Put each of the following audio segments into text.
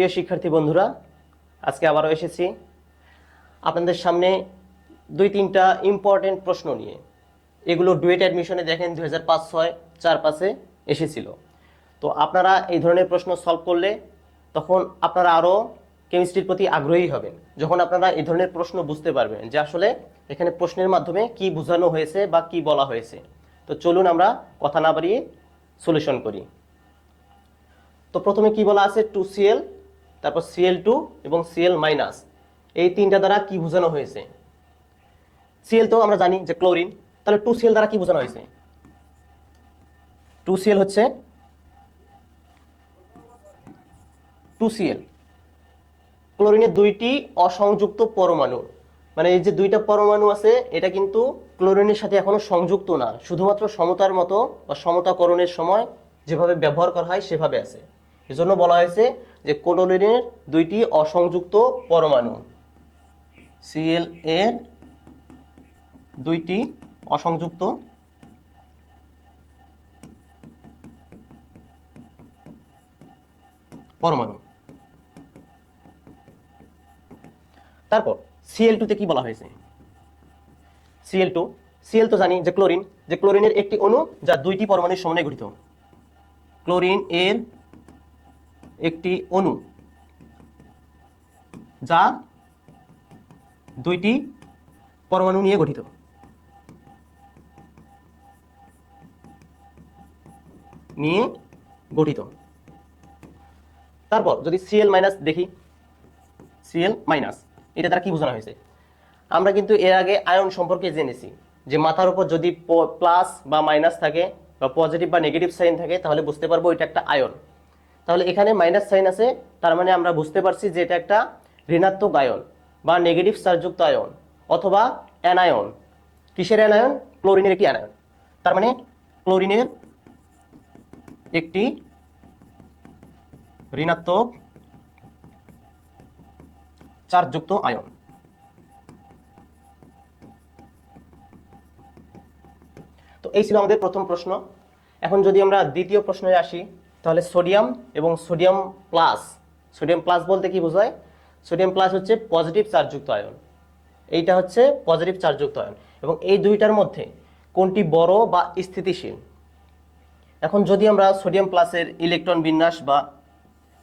প্রিয় শিক্ষার্থী বন্ধুরা, আজকে আবারও এসেছি আপনাদের সামনে দুই তিনটা ইম্পর্টেন্ট প্রশ্ন নিয়ে। এগুলো ডুয়েট অ্যাডমিশনে দেখেন দু হাজার পাঁচ, ছয়, চার পাশে এসেছিল। তো আপনারা এই ধরনের প্রশ্ন সলভ করলে তখন আপনারা আরও কেমিস্ট্রির প্রতি আগ্রহী হবেন। যখন আপনারা এই ধরনের প্রশ্ন বুঝতে পারবেন যে আসলে এখানে প্রশ্নের মাধ্যমে কি বোঝানো হয়েছে বা কি বলা হয়েছে। তো চলুন আমরা কথা না বাড়িয়ে সলিউশন করি। তো প্রথমে কি বলা আছে? টু সিএল তারপর সিএল টু এবং সিএল মাইনাস এই তিনটা দ্বারা কি বোঝানো হয়েছে? সিএল তো আমরা জানি যে ক্লোরিন তাহলে টু সিএল দ্বারা কি বোঝানো হয়েছে? টু সিএল হচ্ছে টু সিএল ক্লোরিনের দুইটি অসংযুক্ত পরমাণু। মানে এই যে দুইটা পরমাণু আছে, এটা কিন্তু ক্লোরিনের সাথে এখনও সংযুক্ত না। শুধুমাত্র সমতার মতো বা সমতাকরণের সময় যেভাবে ব্যবহার করা হয় সেভাবে আছে। এজন্য বলা হয়েছে যে ক্লোরিনের দুইটি অসংযুক্ত পরমাণু সিএল এর দুইটি অসংযুক্ত পরমাণু। তারপর সিএল টুতে কি বলা হয়েছে? সিএল টু সিএল তো জানি যে ক্লোরিন, যে ক্লোরিনের একটি অণু যা দুইটি পরমাণুর সমন্বয়ে গঠিত। ক্লোরিন এর একটি অণু, যা দুইটি পরমাণু নিয়ে গঠিত। নিয়ে গঠিত। তারপর যদি সিএল মাইনাস দেখি সিএল মাইনাস এটা দ্বারা কি বোঝানো হয়েছে? আমরা কিন্তু এর আগে আয়ন সম্পর্কে জেনেছি যে মাথার উপর যদি প্লাস বা মাইনাস থাকে বা পজিটিভ বা নেগেটিভ সাইন থাকে, তাহলে বুঝতে পারব এটা একটা আয়ন। তাহলে এখানে মাইনাস সাইন আছে, তার মানে আমরা বুঝতে পারছি যে এটা একটা ঋণাত্মক আয়ন বা নেগেটিভ চার্জযুক্ত আয়ন অথবা অ্যানায়ন। কিসের অ্যানায়ন? ক্লোরিনের একটি অ্যানায়ন। তার মানে ক্লোরিনের একটি ঋণাত্মক চার্জযুক্ত আয়ন। তো এই ছিল আমাদের প্রথম প্রশ্ন। এখন যদি আমরা দ্বিতীয় প্রশ্নে আসি তাহলে সোডিয়াম এবং সোডিয়াম প্লাস সোডিয়াম প্লাস বলতে কি বোঝায়? সোডিয়াম প্লাস হচ্ছে পজিটিভ চার্জযুক্ত আয়ন। এইটা হচ্ছে পজিটিভ চার্জযুক্ত আয়ন। এবং এই দুইটার মধ্যে কোনটি বড় বা স্থিতিশীল? এখন যদি আমরা সোডিয়াম প্লাসের ইলেকট্রন বিন্যাস বা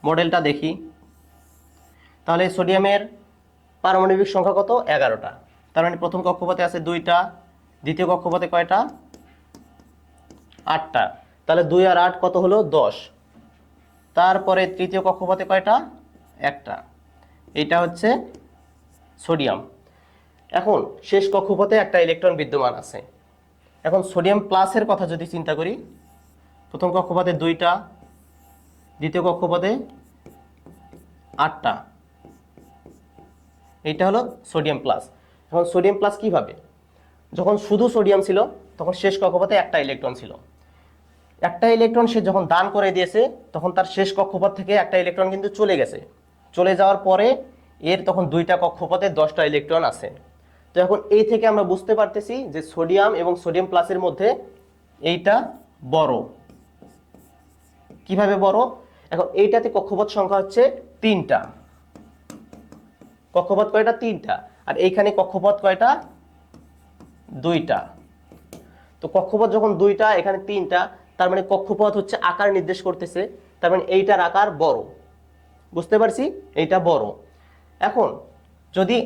মডেলটা দেখি, তাহলে সোডিয়ামের পারমাণবিক সংখ্যা কত? এগারোটা। তার মানে প্রথম কক্ষপথে আছে দুইটা, দ্বিতীয় কক্ষপথে কয়টা? আটটা। তাহলে দুই আর আট কত হলো? দশ। তারপরে তৃতীয় কক্ষপথে কয়টা? একটা। এইটা হচ্ছে সোডিয়াম। এখন শেষ কক্ষপথে একটা ইলেকট্রন বিদ্যমান আছে। এখন সোডিয়াম প্লাসের কথা যদি চিন্তা করি, প্রথম কক্ষপথে দুইটা, দ্বিতীয় কক্ষপথে আটটা। এইটা হলো সোডিয়াম প্লাস। এখন সোডিয়াম প্লাস কীভাবে? যখন শুধু সোডিয়াম ছিল, তখন শেষ কক্ষপথে একটা ইলেকট্রন ছিল। একটা ইলেকট্রন সে যখন দান করে দিয়েছে, তখন তার শেষ কক্ষপথ থেকে একটা ইলেকট্রন কিন্তু চলে গেছে। চলে যাওয়ার পরে এর তখন দুইটা কক্ষপথে দশটা ইলেকট্রন আছে। তো এখন এই থেকে আমরা বুঝতে পারতেছি যে সোডিয়াম এবং সোডিয়াম প্লাসের মধ্যে এইটা বড়। কীভাবে বড়? এখন এইটাতে কক্ষপথ সংখ্যা হচ্ছে তিনটা। কক্ষপথ কয়টা? তিনটা। আর এইখানে কক্ষপথ কয়টা? দুইটা। তো কক্ষপথ যখন দুইটা, এখানে তিনটা তার মানে কক্ষপথ হচ্ছে আকার নির্দেশ করতেছে, তার মানে এইটার আকার বড়। বুঝতে পারছি? এইটা বড়। এখন, যদি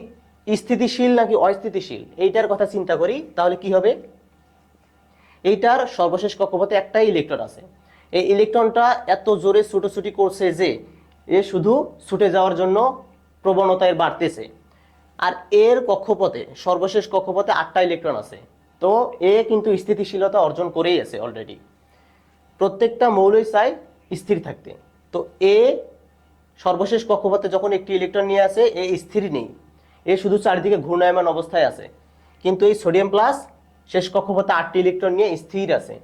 স্থিতিশীল নাকি অস্থিতিশীল, এইটার কথা চিন্তা করি, তাহলে কি হবে? এইটার সর্বশেষ কক্ষপথে একটাই ইলেকট্রন আছে। এই ইলেকট্রনটা এত জোরে ছুটোছুটি করছে যে, এ শুধু ছুটে যাওয়ার জন্য প্রবণতায় বাড়তেছে। আর এর কক্ষপথে, সর্বশেষ কক্ষপথে আটটা ইলেকট্রন আছে। তো এ কিন্তু স্থিতিশীলতা অর্জন করেই আছে অলরেডি প্রত্যেকটা মৌলই চাই স্থির থাকতে। তো এ সর্বশেষ কক্ষপথে যখন একটি ইলেকট্রন নিয়ে আসে এ স্থির নেই। এ শুধু চারিদিকে ঘূর্ণায়মান অবস্থায় আছে। কিন্তু এই সোডিয়াম প্লাস শেষ কক্ষপথে আটটি ইলেকট্রন নিয়ে স্থির আছে।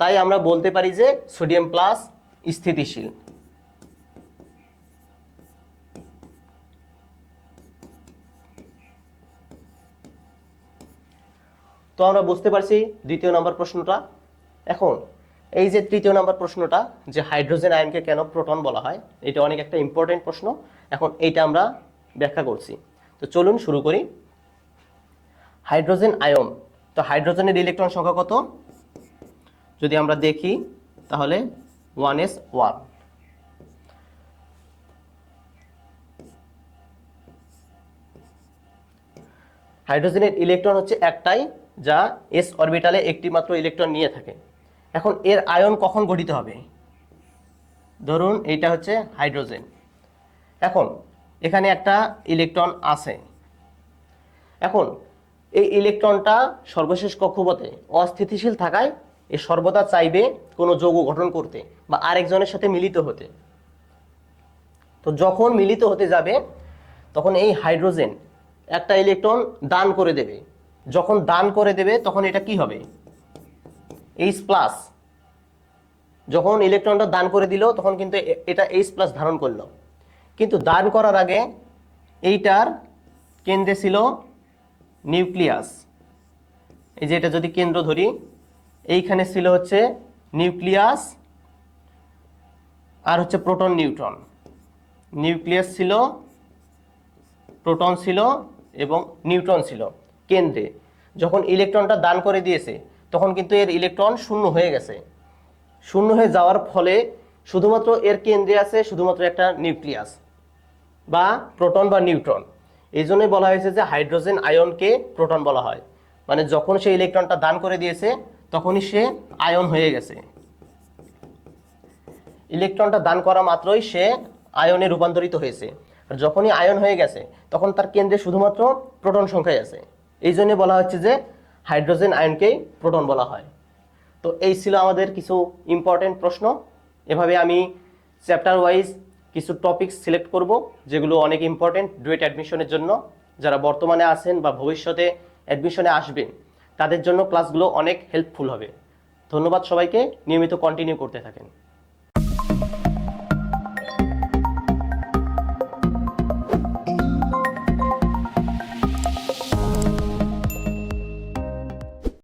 তাই আমরা বলতে পারি যে সোডিয়াম প্লাস স্থিতিশীল। তো আমরা বুঝতে পারছি দ্বিতীয় নম্বর প্রশ্নটা। এখন এই যে তৃতীয় নাম্বার প্রশ্নটা, যে হাইড্রোজেন আয়নকে কেন প্রোটন বলা হয়, এটা অনেক একটা ইম্পর্টেন্ট প্রশ্ন। এখন এইটা আমরা ব্যাখ্যা করছি। তো চলুন শুরু করি। হাইড্রোজেন আয়ন, তো হাইড্রোজেনের ইলেকট্রন সংখ্যা কত? যদি আমরা দেখি, তাহলে ওয়ান এস ওয়ান হাইড্রোজেনের ইলেকট্রন হচ্ছে একটাই, যা এস অরবিটালে একটি মাত্র ইলেকট্রন নিয়ে থাকে। এখন এর আয়ন কখন গঠিত হবে? ধরুন এইটা হচ্ছে হাইড্রোজেন। এখন এখানে একটা ইলেকট্রন আছে। এখন এই ইলেকট্রনটা সর্বশেষ কক্ষপথে অস্থিতিশীল থাকায় এ সর্বদা চাইবে কোনো যৌগ গঠন করতে বা আরেকজনের সাথে মিলিত হতে। তো যখন মিলিত হতে যাবে, তখন এই হাইড্রোজেন একটা ইলেকট্রন দান করে দেবে। যখন দান করে দেবে, তখন এটা কি হবে? এইচ প্লাস যখন ইলেকট্রনটা দান করে দিল, তখন কিন্তু এটা এইচ প্লাস ধারণ করল। কিন্তু দান করার আগে এইটার কেন্দ্রে ছিল নিউক্লিয়াস এই যে এটা যদি কেন্দ্র ধরি, এইখানে ছিল হচ্ছে নিউক্লিয়াস আর হচ্ছে প্রোটন নিউট্রন নিউক্লিয়াস ছিল প্রোটন ছিল এবং নিউট্রন ছিল কেন্দ্রে। যখন ইলেকট্রনটা দান করে দিয়েছে তখন কিন্তু এর ইলেকট্রন শূন্য হয়ে গেছে। শূন্য হয়ে যাওয়ার ফলে শুধুমাত্র এর কেন্দ্রে আছে শুধুমাত্র একটা নিউক্লিয়াস বা প্রোটন বা নিউট্রন। এই বলা হয়েছে যে হাইড্রোজেন আয়নকে প্রোটন বলা হয়। মানে যখন সে ইলেকট্রনটা দান করে দিয়েছে, তখনই সে আয়ন হয়ে গেছে। ইলেকট্রনটা দান করা মাত্রই সে আয়নে রূপান্তরিত হয়েছে। আর যখনই আয়ন হয়ে গেছে, তখন তার কেন্দ্রে শুধুমাত্র প্রোটন সংখ্যাই আছে। এই জন্য বলা হচ্ছে যে হাইড্রোজেন আয়নকেই প্রোটন বলা হয়। তো এই ছিল আমাদের কিছু ইম্পর্টেন্ট প্রশ্ন। এভাবে আমি চ্যাপ্টার ওয়াইজ কিছু টপিক সিলেক্ট করব, যেগুলো অনেক ইম্পর্টেন্ট ডুয়েট অ্যাডমিশনের জন্য। যারা বর্তমানে আছেন বা ভবিষ্যতে অ্যাডমিশনে আসবেন, তাদের জন্য ক্লাসগুলো অনেক হেল্পফুল হবে। ধন্যবাদ সবাইকে, নিয়মিত কন্টিনিউ করতে থাকেন।